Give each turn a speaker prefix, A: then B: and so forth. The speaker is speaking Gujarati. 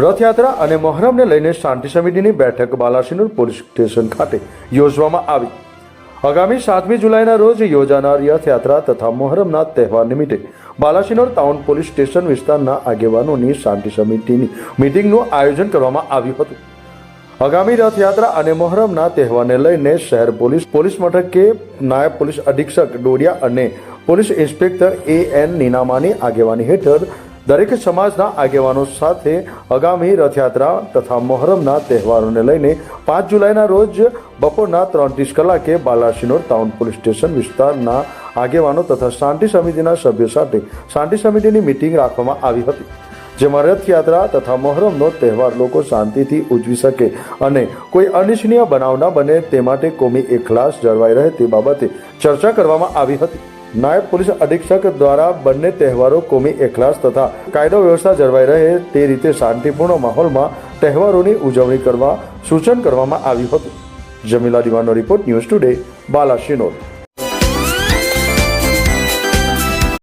A: રથયાત્રા અને મોહરમને લઈને શાંતિ સમિતિની બેઠક બાલાસિનોર પોલીસ સ્ટેશન ખાતે યોજવામાં આવી. આગામી સાતમી જુલાઈના રોજ યોજાનાર રથયાત્રા તથા મોહરમના તહેવાર નિમિત્તે બાલાસિનોર ટાઉન પોલીસ સ્ટેશન વિસ્તારના આગેવાનોની શાંતિ સમિતિની મિટિંગનું આયોજન કરવામાં આવ્યું હતું. આગામી રથયાત્રા અને મોહરમના તહેવારને લઈને શહેર પોલીસ પોલીસ મથકે નાયબ પોલીસ અધિક્ષક ડોડિયા અને પોલીસ ઇન્સ્પેક્ટર એ એન નીનામાની આગેવાની હેઠળ દરેક સમાજના આગેવાનો સાથે આગામી રથયાત્રા તથા મોહરમના તહેવારોને લઈને પાંચ જુલાઈના રોજ બપોરના ત્રણ ત્રીસ કલાકે બાલાસિનોર ટાઉન પોલીસ સ્ટેશન વિસ્તારના આગેવાનો તથા શાંતિ સમિતિના સભ્યો સાથે શાંતિ સમિતિની મિટિંગ રાખવામાં આવી હતી, જેમાં રથયાત્રા તથા મહોરમનો તહેવાર લોકો શાંતિથી ઉજવી શકે અને કોઈ અનિચ્છનીય બનાવ ન બને તે માટે કોમી એખલાસ જળવાઈ રહે તે બાબતે ચર્ચા કરવામાં આવી હતી. નાયબ પોલીસ અધિક્ષક દ્વારા બંને તહેવારો કોમી એકલાસ તથા કાયદો વ્યવસ્થા જળવાઈ રહે તે રીતે શાંતિપૂર્ણ માહોલમાં તહેવારોની ઉજવણી કરવા સૂચન કરવામાં આવ્યું હતું. જમીલા દિવાનો રિપોર્ટ ન્યૂઝ ટુડે બાલાશિનોર